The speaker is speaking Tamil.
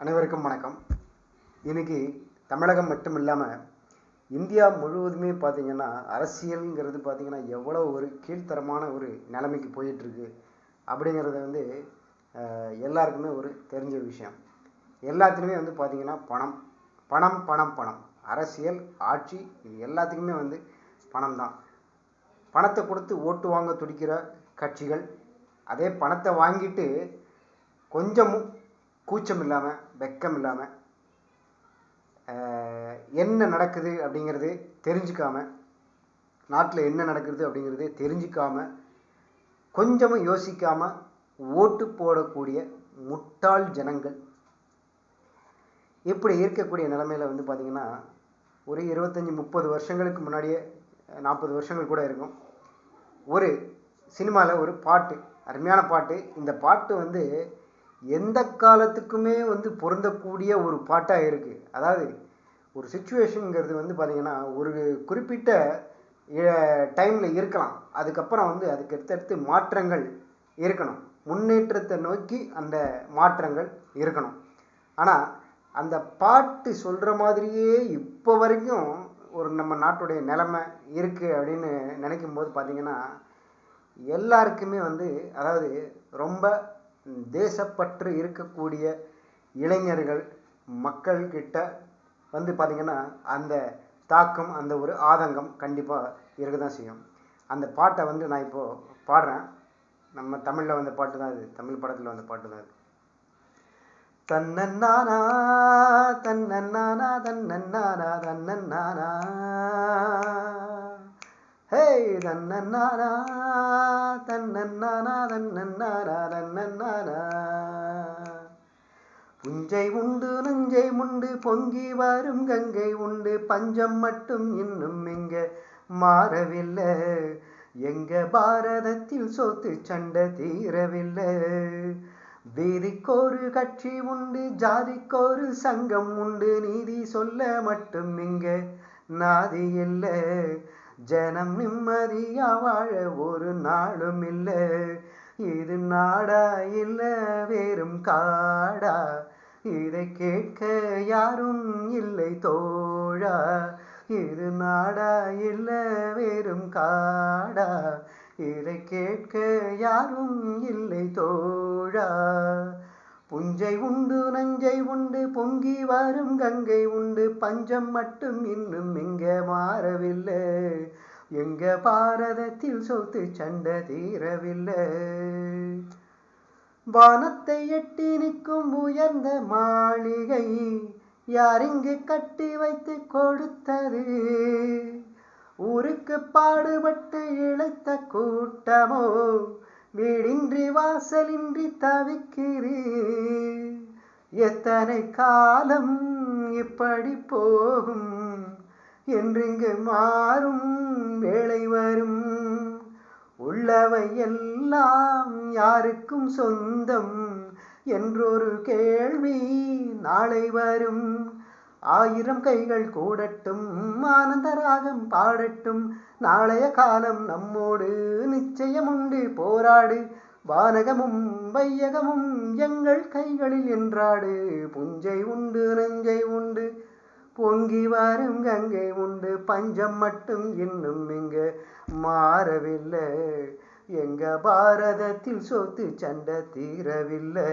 அனைவருக்கும் வணக்கம். இன்னைக்கு தமிழகம் மட்டும் இல்லாமல் இந்தியா முழுவதுமே பார்த்தீங்கன்னா அரசியலுங்கிறது பார்த்தீங்கன்னா எவ்வளோ ஒரு கீழ்த்தரமான ஒரு நிலைமைக்கு போயிட்டுருக்கு அப்படிங்கிறத வந்து எல்லாருக்குமே ஒரு தெரிஞ்ச விஷயம். எல்லாத்துலேயுமே வந்து பார்த்தீங்கன்னா பணம் பணம் பணம் பணம். அரசியல் ஆட்சி இது எல்லாத்துக்குமே வந்து பணம் தான். பணத்தை கொடுத்து ஓட்டு வாங்க துடிக்கிற கட்சிகள் அதே பணத்தை வாங்கிட்டு கொஞ்சமும் கூச்சம் இல்லாமல் வெக்கம் இல்லாமல் என்ன நடக்குது அப்படிங்கிறது தெரிஞ்சுக்காம நாட்டில் என்ன நடக்குது அப்படிங்கிறது தெரிஞ்சுக்காம கொஞ்சமும் யோசிக்காமல் ஓட்டு போடக்கூடிய முட்டாள் ஜனங்கள். இப்படி இருக்கக்கூடிய நிலைமையில வந்து பார்த்திங்கன்னா ஒரு இருபத்தஞ்சி முப்பது வருஷங்களுக்கு முன்னாடியே நாற்பது வருஷங்கள் கூட இருக்கும். ஒரு சினிமாவில் ஒரு பாட்டு அருமையான பாட்டு. இந்த பாட்டு வந்து எந்த காலத்துக்குமே வந்து பொருந்தக்கூடிய ஒரு பாட்டாக இருக்குது அதாவது ஒரு சுச்சுவேஷனுங்கிறது வந்து பார்த்திங்கன்னா ஒரு குறிப்பிட்ட டைமில் இருக்கலாம். அதுக்கப்புறம் வந்து அதுக்கு அடுத்தடுத்து மாற்றங்கள் இருக்கணும். முன்னேற்றத்தை நோக்கி அந்த மாற்றங்கள் இருக்கணும். ஆனால் அந்த பாட்டு சொல்கிற மாதிரியே இப்போ வரைக்கும் ஒரு நம்ம நாட்டுடைய நிலைமை இருக்குது அப்படின்னு நினைக்கும் போது பார்த்திங்கன்னா எல்லாருக்குமே வந்து அதாவது ரொம்ப தேசப்பற்று இருக்கக்கூடிய இளைஞர்கள் மக்கள்கிட்ட வந்து பார்த்திங்கன்னா அந்த தாக்கம் அந்த ஒரு ஆதங்கம் கண்டிப்பாக இருக்க தான் செய்யும். அந்த பாட்டை வந்து நான் இப்போது பாடுறேன். நம்ம தமிழில் வந்த பாட்டு தான் இது. தமிழ் படத்தில் வந்த பாட்டு தான் இது. தன்னன்னானா தன்னன்னானா தன்னன்னானா தன்னன்னானா. ஹே தன்னன்னானா தன்னன்னானா தன்னன்னானா தன்னன்னானா புஞ்சை உண்டு நஞ்சை உண்டு பொங்கி வரும் கங்கை உண்டு பஞ்சம் மட்டும் இன்னும் எங்க மாறவில்லை. எங்க பாரதத்தில் சொத்து சண்டை தீரவில்லை. வீதிக்கொரு கட்சி உண்டு ஜாதிக்கொரு சங்கம் உண்டு நீதி சொல்ல மட்டும் இங்க நாதி இல்லை. ஜனம் நிம்மதியா வாழ ஒரு நாளும் இல்லை. இது நாடா இல்ல வேறும் காடா. இதை கேட்க யாரும் இல்லை தோழா. இது நாடா இல்ல வேறும் காடா. இதை கேட்க யாரும் இல்லை தோழா. புஞ்சை உண்டு நஞ்சை உண்டு பொங்கி வரும் கங்கை உண்டு. பஞ்சம் மட்டும் இன்னும் எங்க மாறவில்லை. எங்க பாரதத்தில் சொத்து சண்டை தீரவில்லை. வானத்தை எட்டி நிற்கும் உயர்ந்த மாளிகை யாரிங்கு கட்டி வைத்து கொடுத்தது? ஊருக்கு பாடுபட்டு இழைத்த கூட்டமோ? வீடின்றி வாசலின்றி தவிக்கிறே எத்தனை காலம் இப்படி போகும்? என்றிங்கு மாறும் வேலை வரும். உள்ளவை எல்லாம் யாருக்கும் சொந்தம் என்றொரு கேள்வி நாளை வரும். ஆயிரம் கைகள் கூடட்டும் ஆனந்த ராகம் பாடட்டும். நாளைய காலம் நம்மோடு நிச்சயம் உண்டு போராடு. வானகமும் வையகமும் எங்கள் கைகளில் என்றாடு. புஞ்சை உண்டு நெஞ்சை உண்டு பொங்கி வரும் கங்கை உண்டு. பஞ்சம் மட்டும் இன்னும் இங்க மாறவில்லை. எங்க பாரதத்தில் சொத்து சண்டை தீரவில்லை.